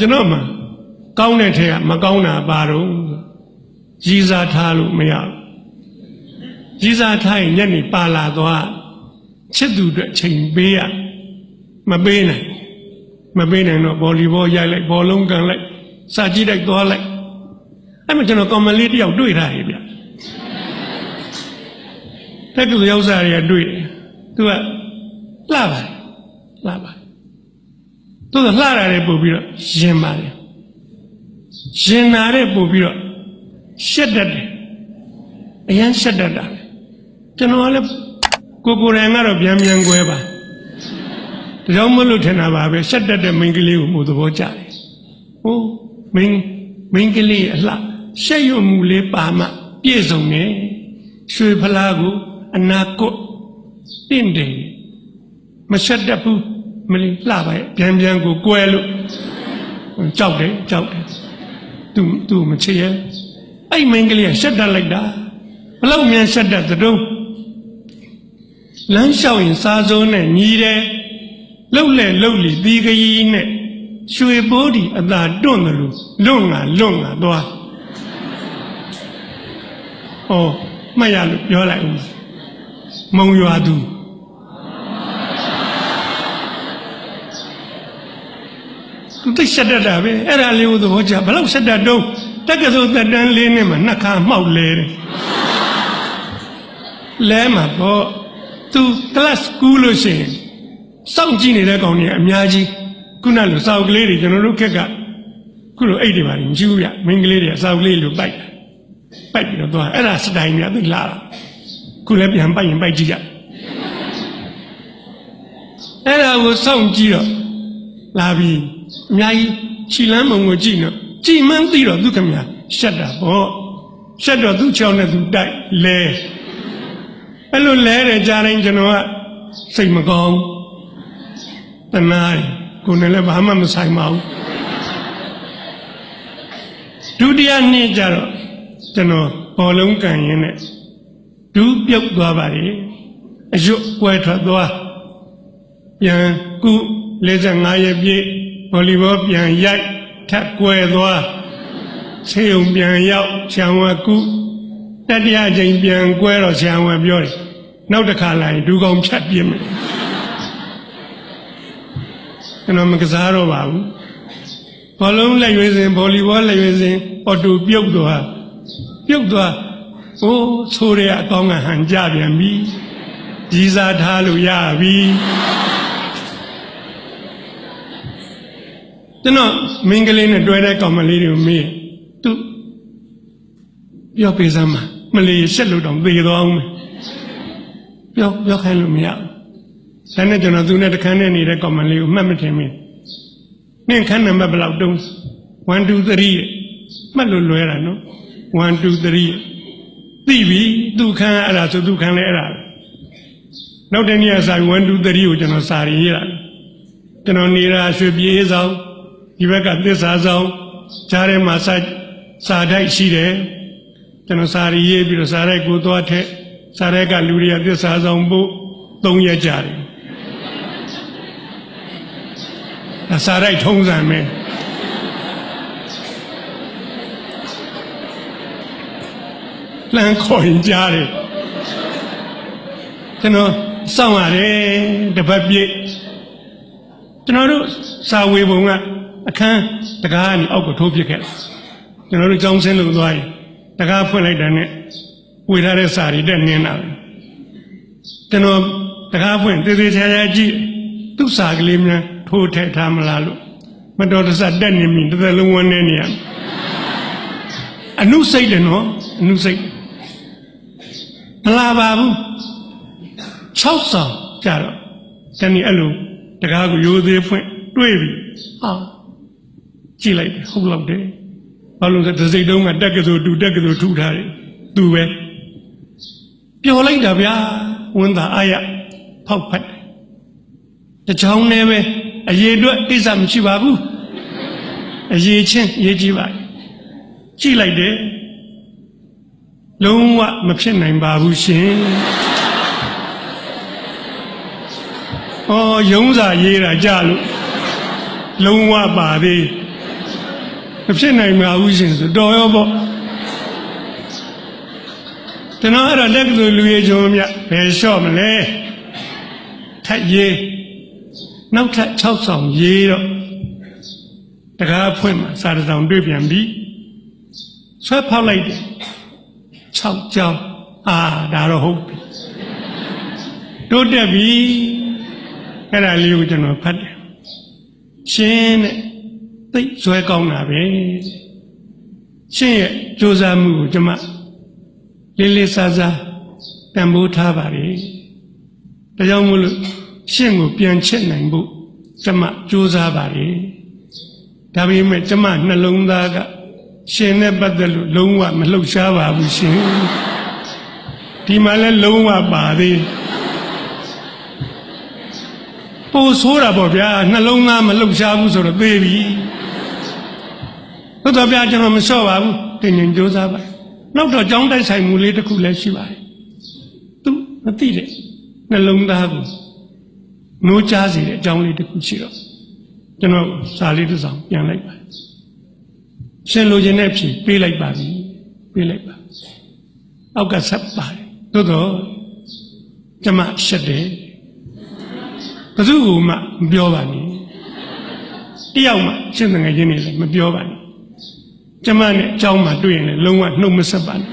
ကျွန်တော်မှကောင်းတဲ့ထဲကမကောင်းတာပါတော့ရည်စားထားလို့မရဘူးရည်စားထားရင်ညနေပါလာသွားချစ်သူအတွက်ချိန်ပေးရမပေးနိုင်မပေးနိုင်တော့ဗောလီဘောရိုက်လိုက်ဘောလုံးကန်လိုက်စာကြည့်လိုက်သွားလိုက်အဲ့မှာကျွန်တော်ကောင်မလေးတယောက်တွေ့ထားတယ်ဗျတက်ကလူရောက်စားရတွေ့တယ်သူကလှပါတယ်လှပါတယ် သူကလှရတယ်ပို့ပြီးတော့ရင်ပါတယ်ရင်နာတဲ့ပို့ပြီးတော့ရှက်တတ်တယ်အရန်ရှက်တတ်တာပဲကျွန်တော်ကလည်းကိုကိုယ်တိုင်ကတော့ပြန်ပြန်꿰ပါဒါကြောင့်မလို့ထင်တာပါပဲရှက်တတ်တဲ့မိန်းကလေးကိုမှုသဘောကျတယ်ဟိုးမင်းမင်းကလေးအလှရှက်ရွံ့မှုလေးပါမှပြည့်စုံတယ်ရွှေဖလားကိုအနာကွတ်တင့်တယ်မရှက်တတ်ဘူး မလေးလှပါရဲ့ပြန်ပြန်ကို꿰လို့ကြောက်တယ်ကြောက်တယ်သူသူမချစ်ရဲ့အဲ့မင်းကလေးကရှက်တတ်လိုက်တာဘလောက်မြန်ရှက်တတ်သတုံးလမ်းလျှောက်ရင်စားစိုးနဲ့ညီးတယ်လှုပ်လေလှုပ်လီသီကကြီးနဲ့ရွှေပိုးဒီအသာတွန့်တယ်လို့လွန့်ငါလွန့်ငါသွားဟောမှတ်ရလို့ပြောလိုက်ဦးမုံရွာသူ သူသိရှက်တတ်တာပဲအဲ့ဒါလေးကိုသဘောကျဘယ်လောက်ရှက်တတ်တော့တက္ကသိုလ်သက်တမ်းလေးနဲ့မှနှစ်ခါမှောက်လဲတယ်လဲမှာပေါ့သူ class ကူးလို့ရှိရင်စောင့်ကြည့်နေတဲ့ကောင်တွေအများကြီးခုနလိုစောက်ကလေးတွေကျွန်တော်တို့ခက်ကခုလိုအိတ်တွေပါမရှိဘူးဗျမိန်းကလေးတွေစောက်ကလေးလိုပိုက်တာပိုက်ပြီးတော့သွားအဲ့ဒါစတိုင်များသိလာတာခုလည်းပြန်ပိုက်ရင်ပိုက်ကြည့်ကြအဲ့ဒါကိုစောင့်ကြည့်တော့ လာပြီးအများကြီးခြိလန်းမုံကိုကြည့်တော့ကြည်မှန်းသိတော့သူခမညာရှက်တာပေါ့ရှက်တော့သူ့ချောင်းနဲ့သူတိုက်လဲအဲ့လိုလဲတယ်ကြားတိုင်းကျွန်တော်ကစိတ်မကောင်းတနာတယ်ကိုယ်နဲ့လည်းဘာမှမဆိုင်ပါဘူးဒုတိယနေ့ကျတော့ကျွန်တော်ဘောလုံးကန်ရင်းနဲ့ဒူးပြုတ်သွားပါလေအရွတ်ကွဲထွက်သွားပြန်ကု 45ရက်ပြည့်ဗောလီဘောပြန်ရိုက်ထက်ကွဲသွားခြေုံပြန်ရောက်ဆံဝကုတတိယချိန်ပြန်ကွဲတော့ဆံဝပြောတယ်နောက်တစ်ခါလာရင်ဒူးကောင်ဖြတ်ပြင်းမယ်ကျွန်တော်မကစားတော့ပါဘူးဘောလုံးလက်ရွေးစဉ်ဗောလီဘောလက်ရွေးစဉ်အော်တိုပြုတ်သွားပြုတ်သွားအိုးဆိုးရအကောင်းကဟန်ကြပြန်ပြီကြီးစားထားလို့ရပြီ ကျွန်တော်မင်းကလေးနဲ့တွဲတဲ့ကောင်မလေးတွေကိုမေးသူပြောပေးစမ်းမမလေးရှက်လို့တော့သေသွားအောင်မယ်ပြောပြောခိုင်းလို့မရဘူးဒါနဲ့ကျွန်တော်သူနဲ့တခန်းနဲ့နေတဲ့ကောင်မလေးကိုမှတ်မထင်မင်းနင့်ခန်းနံပါတ်ဘယ်လောက်တုံး1 2 3မှတ်လို့လွဲတာနော်1 2 3သိပြီသူခန်းအဲ့ဒါဆိုသူခန်းလဲအဲ့ဒါနောက်တနေ့ကစာ1 2 3ကိုကျွန်တော်စာရေးရတယ်ကျွန်တော်နေတာရွှေပြေးဆောင် ဒီဘက်ကသစ္စာဆောင်ကြားထဲမှာစာစာတိုက်ရှိတယ်ကျွန်တော်စာရေးပြီးတော့စာရိုက်ကိုသွားထက်စာရိုက်ကလူတွေကသစ္စာဆောင်ဖို့၃ရက်ကြာတယ်အစာရိုက်ထုံးစံပဲလမ်းခေါ်ရင်ကြားတယ်ကျွန်တော်စောင့်ရတယ်တပတ်ပြည့်ကျွန်တော်တို့စာဝေပုံက အခန်းတကားကနေအောက်ကိုထိုးပစ်ခဲ့တယ်ကျွန်တော်တို့ကြောင်းစင်းလို့သွားရင်တကားဖွင့်လိုက်တဲ့နဲ့ဝေထားတဲ့စာတွေတက်နင်းတာပဲကျွန်တော်တကားဖွင့်သေးသေးချာချာကြည့်သူ့စာကလေးများထိုးထည့်ထားမလားလို့မတော်တဆတက်နေပြီတစ်သက်လုံးဝန်းနေနေရအနုစိတ်တယ်နော်အနုစိတ်မလာပါဘူး6ဆောင်ကြတော့တနည်းအဲ့လိုတကားကိုရိုးသေးဖွင့်တွေးပြီဟာ ကြည့်လိုက်တယ်ဟုတ်လောက်တယ်ဘာလို့လဲဒစိတ်တုံးကတက်ကစိုးတူတက်ကစိုးထူထားတယ်သူပဲပျော်လိုက်တာဗျာဝန်သာအာရဖောက်ဖက်တယ်တချောင်းနဲ့ပဲအရေးအတွက်အိစ္ဆမရှိပါဘူးအရေးချင်းရေးကြည့်ပါကြည့်လိုက်တယ်လုံးဝမဖြစ်နိုင်ပါဘူးရှင်။အော်ယုံစာရေးတာကြလို့လုံးဝပါသေး ဖြစ်နိုင်မှာဘူးရှင်ဆိုတော်ရောပေါ့ကျွန်တော်အဲ့တော့လက်ကလူလူရဲ့ဂျုံမြဘယ်လျှော့မလဲထက်ရေးနောက်ထပ်6ဆောင်ရေးတော့တကားဖွင့်မှာစာတစ်ဆောင်တွေ့ပြန်ပြီဆွဲဖောက်လိုက်တယ်6ကြောင်းအာဒါတော့ဟုတ်ပြီတိုးတက်ပြီအဲ့ဒါလေးကိုကျွန်တော်ဖတ်တယ်ရှင်းတဲ့ သိဇွဲကောင်းတာပဲရှင်းရဲ့စူးစမ်းမှုကိုကျွန်မလေးလေးစားစားတန်ဖိုးထားပါလေဒါကြောင့်မို့လို့ရှင်းကိုပြန်ချက်နိုင်ဖို့ကျွန်မစူးစမ်းပါလေဒါပေမဲ့ကျွန်မနှလုံးသားကရှင်နဲ့ပတ်သက်လို့လုံးဝမလှုပ်ရှားပါဘူးရှင်ဒီမှာလဲလုံးဝပါသေးပိုဆိုးတာပေါ့ဗျာနှလုံးသားမလှုပ်ရှားဘူးဆိုတော့သေးပြီ သို့တော်ဗျာကျွန်တော်မလျှော့ပါဘူးတင်ရင်ကြိုးစားပါနောက်တော့ကြောင်းတိုက်ဆိုင်မှုလေးတစ်ခုလည်းရှိပါတယ်သူမသိတဲ့နှလုံးသားကိုနိုးကြားစေတဲ့အကြောင်းလေးတစ်ခုရှိတော့ကျွန်တော်စာလေးတစ်စောင်ပြန်လိုက်ပါရှင်လိုချင်တဲ့ဖြေပေးလိုက်ပါပြီပေးလိုက်ပါအောက်ကဆက်ပါတယ်သို့တော့ကျမရှက်တယ်ဘယ်သူကမှမပြောပါနဲ့တယောက်မှရှင်းတဲ့ငယ်ချင်းတွေလည်းမပြောပါနဲ့ ကျမနဲ့အเจ้าမှတွေ့ရင်လည်းလုံးဝနှုတ်မဆက်ပါနဲ့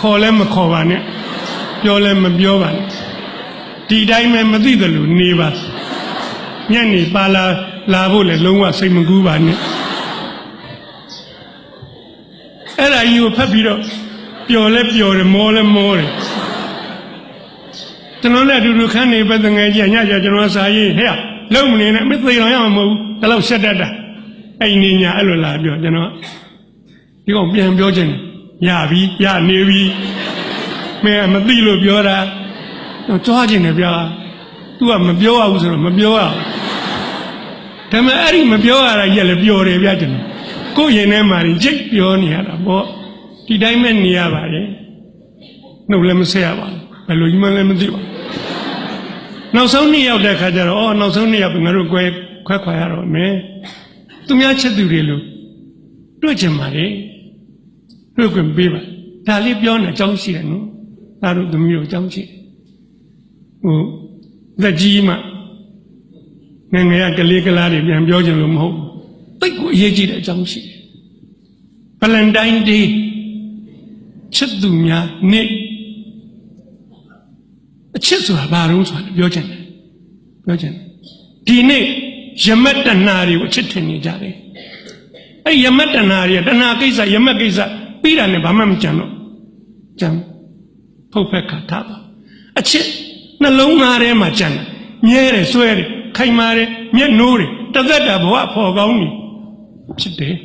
ခေါ်လည်းမခေါ်ပါနဲ့ပြောလည်းမပြောပါနဲ့ဒီတိုင်းပဲမသိတယ်လို့နေပါညနေပါလာလာဖို့လည်းလုံးဝစိတ်မကူးပါနဲ့အဲ့ဒါကြီးကိုဖတ်ပြီးတော့ပျော်လဲပျော်တယ်မောလဲမောတယ်ကျွန်တော်လည်းအတူတူခန်းနေပဲတငယ်ကြီးညကြကျွန်တော်စာရေးဟဲ့လုံမနေနဲ့မသိတော့ရမှာမဟုတ်ဘူးဒါတော့ဆက်တတ်တာ အဲ့နေညာအဲ့လိုလာပြောကျွန်တော်ဒီကောင်ပြန်ပြောခြင်းရပြီရနေပြီမင်းမသိလို့ပြောတာတော့ကြွားခြင်းနဲ့ဗျာ तू ကမပြောရဘူးဆိုတော့မပြောရဘူးဒါပေမဲ့အဲ့ဒီမပြောရတာကြီးကလည်းပျော်တယ်ဗျာကျွန်တော်ကိုယ့်ရင်ထဲမှာကြိတ်ပြောနေရတာပေါ့ဒီတိုင်းပဲနေရပါတယ်နှုတ်လည်းမဆက်ရပါဘူးဘယ်လိုကြီးမှလည်းမသိပါဘူးနောက်ဆုံးနေ့ရောက်တဲ့ခါကျတော့အော်နောက်ဆုံးနေ့ရောက်ပြီငါတို့ကွဲခွဲခွာရတော့မယ် သူများချက်သူတွေလို့တွေ့ကြမှာလေတွေ့ခွင့်ပေးပါဒါလေးပြောနေအကြောင်းရှိတယ်နော်ဒါတို့သမီးတို့အကြောင်းရှိတယ်ဟိုသက်ကြီးမှငယ်ငယ်ကကလေးကလားတွေပြန်ပြောကြလို့မဟုတ်ဘူးတိတ်ကိုအရေးကြီးတဲ့အကြောင်းရှိတယ်ဗလန်တိုင်းဒေးချစ်သူများနေ့အချစ်ဆိုတာဘာလို့ဆိုတာပြောချင်တယ်ပြောချင်တယ်ဒီနေ့ ယမတ်တဏှာတွေကိုအချစ်ထင်နေကြတယ်အဲ့ယမတ်တဏှာတွေကတဏှာကိစ္စယမတ်ကိစ္စပြီးတာနဲ့ဘာမှမကြံတော့ကြံဖုတ်ဖက်ခါထားပါအချစ်နှလုံးသားထဲမှာကြံတယ်မြဲတယ်ဆွဲတယ်ခိုင်မာတယ်မျက်နှိုးတယ်တသက်တာဘဝဖော်ကောင်းနေဖြစ်တယ်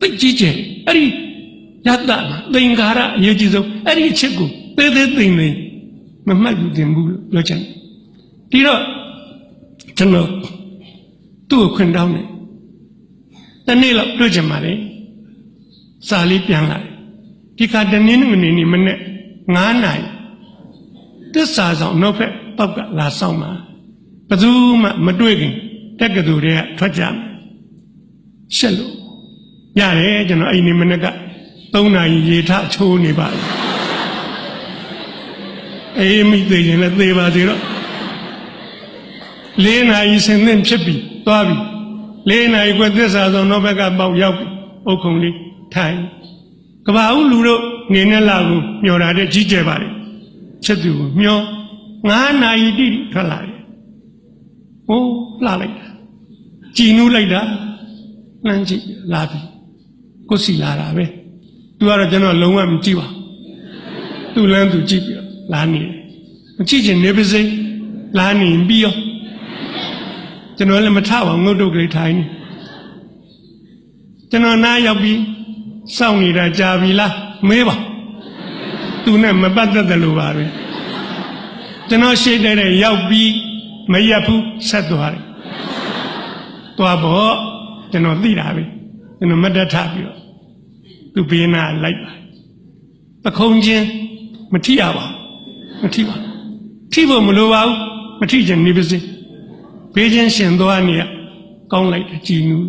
သိကြည့်ကြအဲ့ဒီယတ္တမှာသင်္ကာရအရေးကြီးဆုံးအဲ့ဒီအချစ်ကိုသေးသေးသိမ့်သိမ့်မမှတ်ယူသင်ဘူးလို့ပြောချင်တယ်ဒီတော့ ကျွန်တော်သူ့ကိုခွင့်တောင်းတယ်တနေ့လောက်တွေ့ကြမှာလေစာလေးပြန်လာတယ်ဒီခါတနည်းနည်းနေနေမနဲ့9နာရီတစ္ဆာဆောင်နောက်ဖက်ပောက်ကလာဆောင်မှာဘယ်သူမှမတွေ့ခင်တက်ကတူတွေကထွက်ကြမယ်ရှက်လို့ရတယ်ကျွန်တော်အဲ့ဒီမနေ့က3နာရီရေထချိုးနေပါလေအေးမိသေးရင်လည်းသေပါသေးတော့ ၄နာရီဆင်းသင့်ဖြစ်ပြီသွားပြီ၄နာရီကွသစ္စာဆောင်တော့ဘက်ကပေါက်ရောက်ပြီအုတ်ခုံလေးထိုင်ကဘာဦးလူတို့နေနဲ့လာကိုမျောတာတဲ့ကြီးကျယ်ပါလေချက်သူကိုမျော9နာရီတိထွက်လာတယ်ဟိုးလှလိုက်တာကြည်နူးလိုက်တာနှမ်းကြည့်လာပြီကိုစီလာတာပဲသူကတော့ကျွန်တော်လုံးဝမကြည့်ပါသူလမ်းသူကြည့်ပြီးတော့လာနေတယ်မကြည့်ချင်နေပါစေလာနေပြီးရော ကျွန်တော်လည်းမထပါငုတ်တုတ်ကလေးထိုင်နေကျွန်တော်နားရောက်ပြီးစောင့်နေတာကြာပြီလားမေးပါသူနဲ့မပတ်သက်တယ်လို့ပါပဲကျွန်တော်ရှိတဲ့ရောက်ပြီးမရက်ဘူးဆက်သွားတယ်သွားပေါ့ကျွန်တော်သိတာပဲကျွန်တော်မတ်တထပြီးတော့သူဘေးနာလိုက်ပါပခုံးချင်းမထိရပါမထိပါထိဖို့မလိုပါဘူးမထိချင်နေပါစေ ဘေးချင်းရှင်သွားနေရကောင်းလိုက်တယ်ကြည်နူး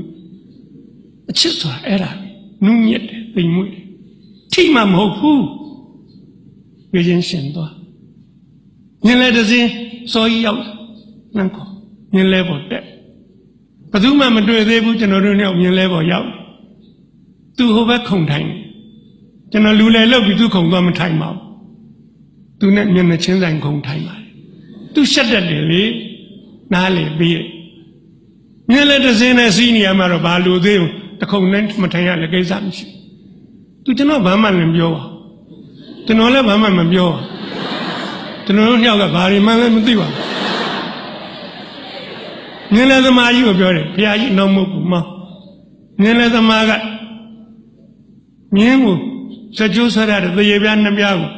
အချစ်ဆိုတာအဲ့ဒါပဲနုညက်တယ်သိမ်မွေ့တယ်ထိမှမဟုတ်ဘူးဝေချင်းရှင်သွားညင်လဲတစ်စင်းစောကြီးရောက်နှမ်းခေါ်ညင်လဲပေါ်တက်ဘယ်သူမှမတွေ့သေးဘူးကျွန်တော်တို့နဲ့ညင်လဲပေါ်ရောက်သူဟိုဘက်ခုံထိုင်တယ်ကျွန်တော်လူလဲလောက်ပြီးသူခုံသွားမထိုင်ပါဘူးသူနဲ့မျက်နှာချင်းဆိုင်ခုံထိုင်ပါတယ်သူရှက်တတ်တယ်လေ နားလေပြီးတယ်ညင်လဲတစ်စင်းနဲ့စီးနေရမှာတော့ဘာလို့သေးဘူးတခုံနဲ့မထိုင်ရလည်းကိစ္စမရှိဘူးသူကျွန်တော်ဘာမှလည်းပြောပါကျွန်တော်လည်းဘာမှမပြောပါကျွန်တော်တို့ညောက်ကဘာတွေမှလည်းမသိပါဘူးငင်းလဲသမားကြီးကိုပြောတယ်ဘုရားကြီးနောက်မဟုတ်ဘူးမောင်းငင်းလဲသမားကမြင်းကိုစကြိုးဆွဲရတဲ့သေရပြားနှစ်ပြားကို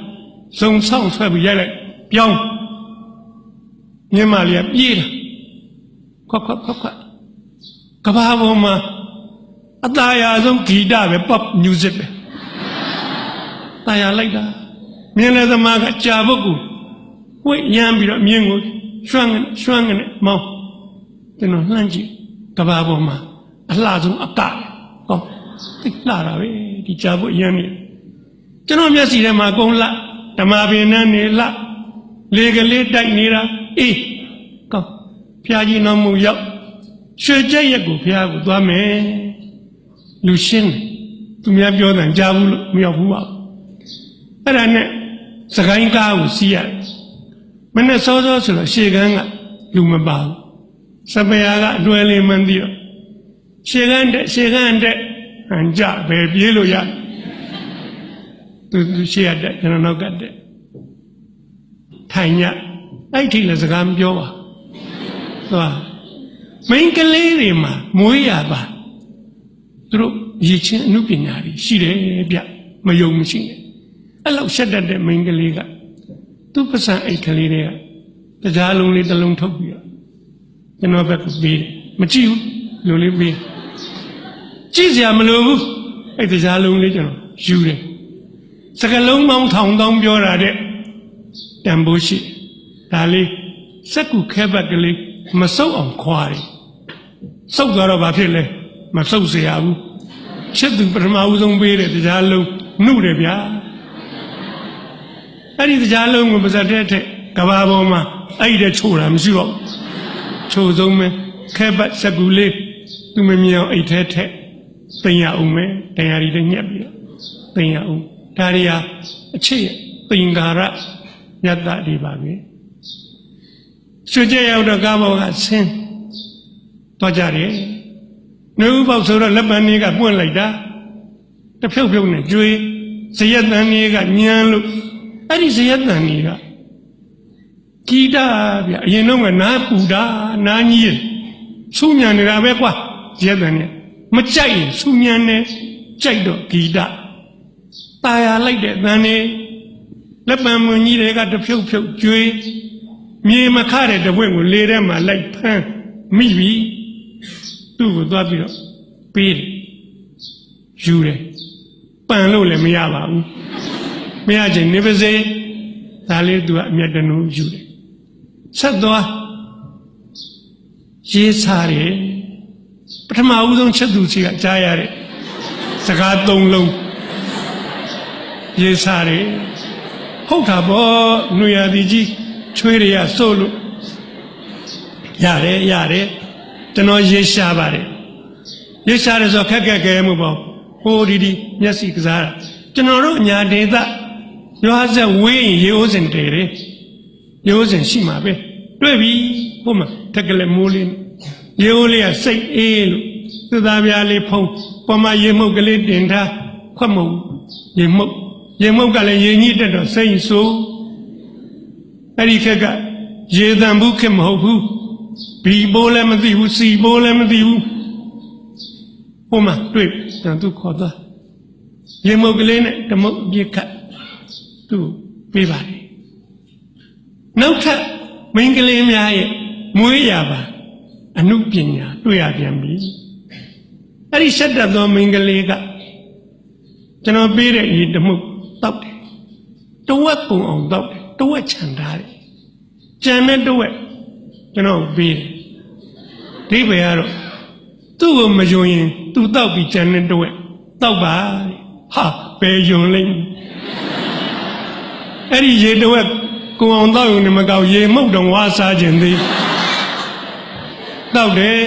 စုံဆောင်ဆွဲပြီးရိုက်လိုက်ပြောင်းမြင်းမလေးကပြေးတာ ခွက်ခွက်ခွက်ခွက်ကဘာပေါ်မှာအသားရဆုံးဂီတပဲ pop music ပဲတာယာလိုက်တာမြင်းလဲသမားကကြာပုတ်ကိုဝိတ်ရမ်းပြီးတော့မြင်းကိုရွှမ်းရွှမ်းကနေမောင်းကျွန်တော်လှမ်းကြည့်ကဘာပေါ်မှာအလှဆုံးအကဟောသိလှတာပဲဒီကြာပုတ်ရမ်းနေကျွန်တော်မျက်စီထဲမှာကုန်းလှဓမ္မပင်နဲ့နေလှလေကလေးတိုက်နေတာအေးကောင်း ဖျားကြီးတော်မူရောက်ရွှေကြက်ရက်ကိုဖျားကိုသွားမယ်လူရှင်းတယ်သူများပြောတယ်ကြားဘူးလို့မရောက်ဘူးပါဘူးအဲ့ဒါနဲ့စကိုင်းကားကိုစီးရတယ်မနဲ့စောစောဆိုတော့ရှေကန်းကလူမပါဘူးစပယ်ကအတွဲလေးမှန်းပြီးတော့ရှေကန်းတဲ့ရှေကန်းတဲ့အန်ကြပဲပြေးလို့ရသူသူရှေရတဲ့ကျွန်တော်နောက်ကတဲ့ထိုင်ညအဲ့ထိလည်းစကားမပြောပါ သွားမိန်းကလေးတွေမှာမွေးရပါသူတို့ရည်ချင်းအမှုပညာတွေရှိတယ်ဗျမယုံမရှိနဲ့အဲ့လောက်ရှက်တတ်တဲ့မိန်းကလေးကသူ့ပစံအိတ်ကလေးတွေကတရားလုံးလေးတစ်လုံးထုတ်ပြီးတော့ကျွန်တော်ဘက်ကပေးတယ်မကြည့်ဘူးလူလေးပေးကြည့်စရာမလိုဘူးအဲ့တရားလုံးလေးကျွန်တော်ယူတယ်စကလုံးပေါင်းထောင်တောင်းပြောတာတဲ့တန်ဖိုးရှိဒါလေးစက်ကူခဲဘက်ကလေး မဆုပ်အောင်ခွာတယ်ဆုပ်သွားတော့ဘာဖြစ်လဲမဆုပ်เสียဘူးချစ်သူပထမဦးဆုံးပေးတဲ့တရားလုံးနှုတ်တယ်ဗျာအဲ့ဒီတရားလုံးကိုပါဇက်တဲ့တဲ့ကဘာပေါ်မှာအဲ့ဒီတဲ့ချိုးတာမရှိတော့ချိုးဆုံးပဲခဲပတ်စကူလေးသူမမြင်အောင်အိတ်ထဲထက်တင်ရအောင်မယ်တရားရီလည်းညက်ပြီးတော့တင်ရအောင်ဒါရီဟာအချစ်ရဲ့ပင်္ဂါရယတ္တတွေပါပဲ ရွှေကြရောက်တော့ကားပေါ်ကဆင်းသွားကြတယ်နှုတ်ပေါက်ဆိုတော့လက်ပံလေးကပွင့်လိုက်တာတဖြုတ်ဖြုတ်နဲ့ကျွေးဇယက်တန်လေးကညံလို့အဲ့ဒီဇယက်တန်လေးကကြည်တာဗျအရင်တော့ကနားပူတာနားကြီးဆူညံနေတာပဲကွာဇယက်တန်လေးမကြိုက်ရင်ဆူညံနေကြိုက်တော့ဂီတตายာလိုက်တဲ့တန်လေးလက်ပံမွန်ကြီးတွေကတဖြုတ်ဖြုတ်ကျွေး မြေမခတဲ့တပွင့်ကိုလေထဲမှာလိုက်ဖမ်းမိပြီသူ့ကိုသွားပြီးတော့ပေးတယ်ယူတယ်ပန်လို့လည်းမရပါဘူးမရချင်နေပါစေဒါလေးသူကအမျက်တနုယူတယ်ဆက်သွားရေးစားတယ်ပထမဦးဆုံးချက်သူစီကကြားရတဲ့စကားသုံးလုံးရေးစားတယ်ဟုတ်တာပေါ့ຫນွေရသည်ကြီး ချွေးတွေကစိုးလို့ရတယ်ရတယ်ကျွန်တော်ရေရှားပါတယ်ရေရှားတယ်ဆိုခက်ခက်ခဲမှုပေါ့ဟိုဒီဒီမျက်စိကစားတာကျွန်တော်တို့ညာဒေသရွာဆက်ဝေးရင်ရေအိုးစင်တယ်တယ်ရေအိုးစင်ရှိမှာပဲတွေ့ပြီဟိုမှာတက်ကလေးမိုးလေးရေအိုးလေးကစိတ်အေးလို့သသားပြားလေးဖုံးပေါ်မှာရေမှုတ်ကလေးတင်ထားခွက်မုံရေမှုတ်ရေမှုတ်ကလည်းရေညှိတက်တော့စိတ်ဆိုး အဲ့ဒီခက်ကရေတံဘူးခက်မဟုတ်ဘူးဘီဘိုးလည်းမသိဘူးစီဘိုးလည်းမသိဘူးဟိုမှာတွေ့တန်သူခေါ်သွားရေမုတ်ကလေးနဲ့ဓမုတ်အပြစ်ခတ်သူ့ပေးပါလေနောက်ထပ်မိန်းကလေးများရဲ့မွေးရပါအမှုပညာတွေ့ရပြန်ပြီအဲ့ဒီရှက်တတ်သောမိန်းကလေးကကျွန်တော်ပေးတဲ့ရေဓမုတ်တောက်တယ်တဝက်ပုံအောင်တောက်တယ် တဝက်ခြံထားတယ်ကြံတဲ့တဝက်ကျွန်တော်ပေးတယ်ဒီဘယ်ကတော့သူ့ကိုမယုံရင်သူတောက်ပြီးကြံတဲ့တော့တောက်ပါတဲ့ဟာဘယ်ယုံလိမ့်အဲ့ဒီရေတော့ကိုအောင်တောက်ရုံနဲ့မကောက်ရေမှုတ်တော့ဝါစားခြင်းသေးတောက်တယ်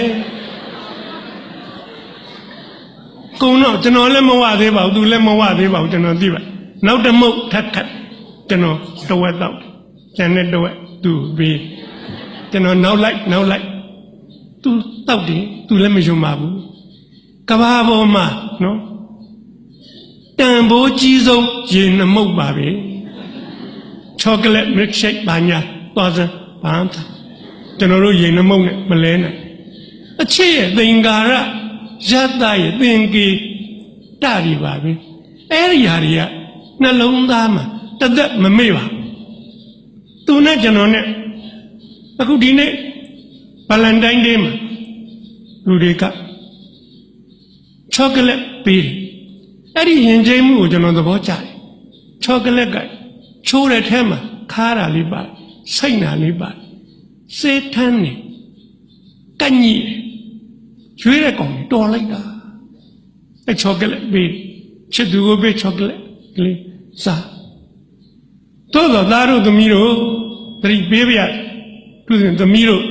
ကုံတော့ကျွန်တော်လည်းမဝသေးပါဘူးသူလည်းမဝသေးပါဘူးကျွန်တော်သိပါနောက်တစ်မုတ်ထပ်ထပ်ကျွန်တော် တဝက်တော့ကျန်တဲ့တဝက်သူပြီးကျွန်တော်နောက်လိုက်နောက်လိုက်သူတောက်တယ်သူလည်းမယုံပါဘူးကဘာပေါ်မှာနော်တန်ဖိုးကြီးဆုံးရေနှမုတ်ပါပဲချောကလက်မစ်ရှိတ်ဘာညာသွားစမ်းဘာသာကျွန်တော်တို့ရေနှမုတ်နဲ့မလဲနိုင်အချစ်ရဲ့သင်္ကာရရတ္တရဲ့သင်္ကေတတွေပါပဲအဲ့ဒီဟာတွေကနှလုံးသားမှာတသက်မမေ့ပါ သူနဲ့ကျွန်တော်နဲ့အခုဒီနေ့ဗလန်တိုင်းဒေးမှာလူတွေကချောကလက်ပေးတယ်အဲ့ဒီရင်ကျိမ်းမှုကိုကျွန်တော်သဘောကျတယ်ချောကလက်ကချိုးတဲ့ထဲမှာခါတာလေးပါစိတ်နာလေးပါစေးထမ်းနေကန့်ကြီးတယ်ရွေးတဲ့ကောင်ကြီးတော်လိုက်တာအဲ့ချောကလက်ပေးချစ်သူကိုပေးချောကလက်ကလေးစားတို့တော့သားတို့သမီးတို့ သတိပေးပြရသူစဉ်သမီးတို့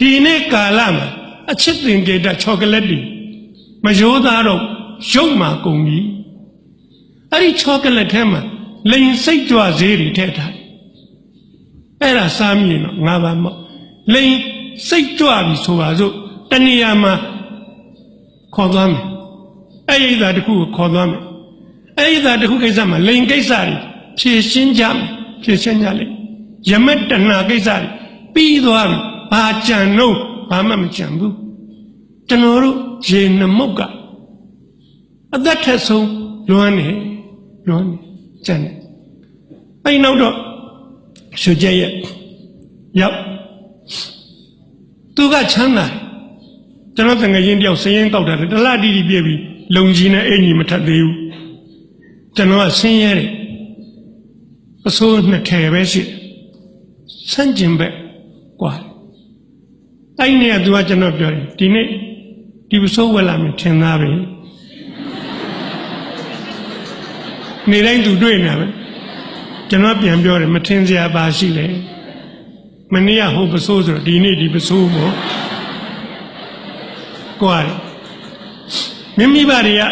ဒီနေ့ကာလမှာအချစ်တင်ကြတဲ့ချောကလက်တွေမရိုးသားတော့ရုပ်မှာကုန်ပြီအဲ့ဒီချောကလက်ထဲမှာလိန်စိတ်ကြွဈေးတွေထည့်ထားတယ်အဲ့ဒါစားမြင်တော့ငါပါမော့လိန်စိတ်ကြွပြီဆိုပါစို့တဏှာမှာခေါ်သွားမယ်အဲ့ဒီသာတစ်ခုကိုခေါ်သွားမယ်အဲ့ဒီသာတစ်ခုကိစ္စမှာလိန်ကိစ္စတွေဖြည့်ရှင်းကြမယ်ဖြည့်ရှင်းကြလိမ့် ယမက်တဏှာကိစ္စတွေပြီးသွားပြီဘာကြံတော့ဘာမှမကြံဘူးကျွန်တော်တို့ရေနမုတ်ကအသက်ထက်ဆုံးလွမ်းနေလွမ်းနေကြံနေအဲ့နောက်တော့ရွှေကျက်ရဲ့ရောက်သူကချမ်းသာတယ်ကျွန်တော်တငယ်ချင်းတယောက်စည်ရင်ကောက်တာတလားတီတီပြည့်ပြီးလုံကြီးနဲ့အင်ကြီးမထပ်သေးဘူးကျွန်တော်ကဆင်းရဲတယ်အစိုးနှစ်ထည်ပဲရှိတယ် ဆန့်ကျင်ဘက်กว่าအဲ့ဒီနေ့ကသူကကျွန်တော်ပြောတယ်ဒီနေ့ဒီပစိုးဝက်လာမယ်ထင်သားပဲနေတိုင်းသူတွေ့နေတယ်ကျွန်တော်ပြန်ပြောတယ်မထင်စရာပါရှိလေမနေ့ကဟိုပစိုးဆိုတော့ဒီနေ့ဒီပစိုးပေါ့ကွာမိမိဘာတွေက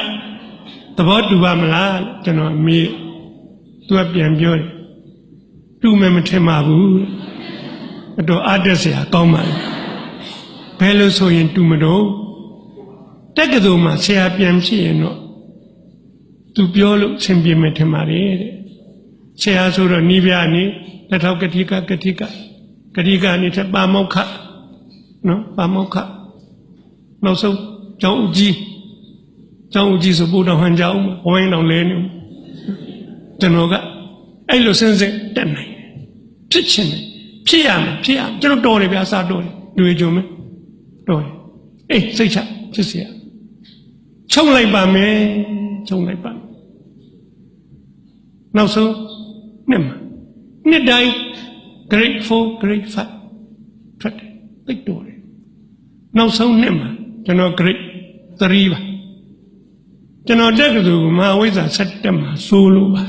သဘောတူပါမလားကျွန်တော်မေးသူကပြန်ပြောတယ် တူမယ်မထင်ပါဘူးအတော်အားတက်စရာကောင်းပါလေဘယ်လိုဆိုရင်တူမတော့တက်ကတူမှာဆရာပြန်ဖြစ်ရင်တော့သူပြောလို့အဆင်ပြေမယ်ထင်ပါတယ်တဲ့ဆရာဆိုတော့နိဗျာနေလက်ထောက်ကတိကကတိကကတိကနေထပါမောက္ခနော်ပါမောက္ခနောက်ဆုံးကျောင်းဦးကြီးကျောင်းဦးကြီးဆိုဘုတော်ဟန်ကြောင်းဝိုင်းတော်လဲနေကျွန်တော်က အဲ့လိုစဉ်စဉ်တက်နိုင်ဖြစ်ချင်တယ်ဖြစ်ရမယ်ဖြစ်ရမယ်ကျွန်တော်တော်တယ်ဗျာစာတော်တယ်တွေ့ကြုံမယ်တော်တယ်အေးစိတ်ချဖြစ်စီရချုံလိုက်ပါမယ်ချုံလိုက်ပါမယ်နောက်ဆုံးနှစ်မှာနှစ်တိုင်း grade 4 grade 5ထွက်တယ်သိတော်တယ်နောက်ဆုံးနှစ်မှာကျွန်တော် grade 3ပါကျွန်တော်တက်ကတူမဟာဝိဇ္ဇာ7တက်မှာစိုးလို့ပါ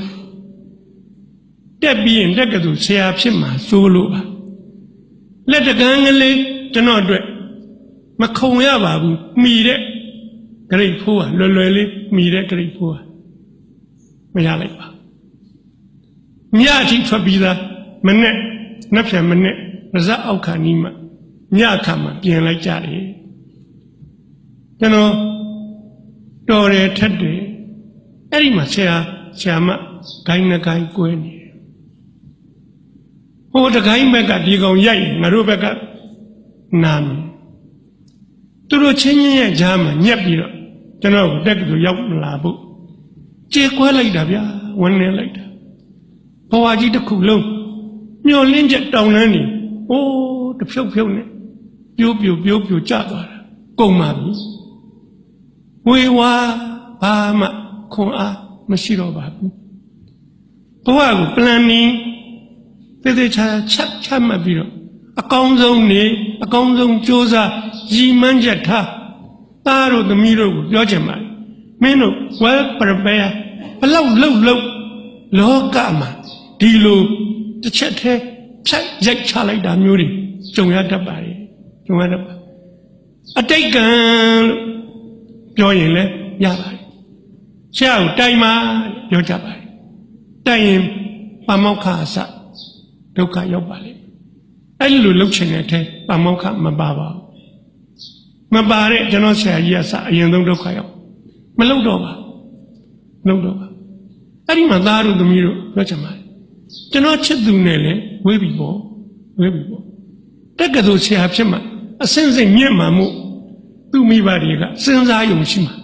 တက်ပြီးရင်တက်ကတူဆရာဖြစ်မှာစိုးလို့ပါလက်တကန်းကလေးကျွန်တော်အတွက်မခုံရပါဘူးမိတဲ့ grade 4ကလွယ်လွယ်လေးမိတဲ့ grade 4ကမရလိုက်ပါညအထိထွက်ပြီးသားမနဲ့နှက်ဖြံမနဲ့ပါဇက်အောက်ခါနီးမှညခါမှပြင်လိုက်ကြတယ်ကျွန်တော်တော်တယ်ထက်တယ်အဲ့ဒီမှာဆရာဆရာမဂိုင်းနှကိုင်းကွဲနေတယ် ဟိုတကိုင်းဘက်ကဒီကောင်ရိုက်ငါတို့ဘက်ကနာမယ်သူတို့ချင်းချင်းရဲ့ကြားမှာညက်ပြီးတော့ကျွန်တော်တက်ကတူရောက်လာဖို့ကြေကွဲလိုက်တာဗျာဝန်းနေလိုက်တာဘဝကြီးတစ်ခုလုံးမျောလင်းချက်တောင်းနှန်းနေအိုးတဖြုတ်ဖြုတ်နဲ့ပြိုးပြိုးပြိုးပြိုးကျသွားတာကုန်ပါပြီဝေဝါဘာမှခွန်အားမရှိတော့ပါဘူးဘဝကို planning သေသေးချာချက်ချက်မှတ်ပြီးတော့အကောင်းဆုံးနေအကောင်းဆုံးကြိုးစားရည်မှန်းချက်ထားသားတို့သမီးတို့ကိုပြောချင်ပါတယ်မင်းတို့ well prepare ဘလောက်လှုပ်လှုပ်လောကမှာဒီလိုတစ်ချက်တည်းဖြတ်ရိုက်ချလိုက်တာမျိုးတွေကြုံရတတ်ပါတယ်ကြုံရတတ်ပါအတိတ်ကံလို့ပြောရင်လည်းရပါတယ်ဆရာကိုတိုင်မှာပြောကြပါတယ်တိုင်ရင်ပမောက္ခအစ ဒုက္ခရောက်ပါလိမ့်မယ်အဲ့လိုလှုပ်ချင်တဲ့အထဲပမောက္ခမပါပါဘူးမပါတဲ့ကျွန်တော်ဆရာကြီးကစအရင်ဆုံးဒုက္ခရောက်မလှုပ်တော့ပါမလှုပ်တော့ပါအဲ့ဒီမှာသားတို့သမီးတို့ပြောချင်ပါတယ်ကျွန်တော်ချစ်သူနဲ့လည်းဝေးပြီပေါ့ဝေးပြီပေါ့တက်ကတော်ဆရာဖြစ်မှာအစင်းစင်မြင့်မှမှုသူ့မိဘတွေကစဉ်းစားယုံရှိမှာ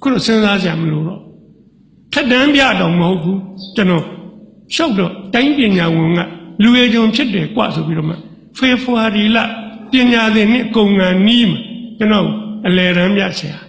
ခုတော့စဉ်းစားကြမလို့တော့ထက်တန်းပြတော့မဟုတ်ဘူးကျွန်တော်ရှောက်တော့တိုင်းပညာဝန်က လူရည်ကြုံဖြစ်တယ်กว่าဆိုပြီးတော့မှဖေဖော်ဝါရီလပညာသင်နှစ်ကုံငံနီးမှာကျွန်တော်အလဲရန်ပြဆရာခန့်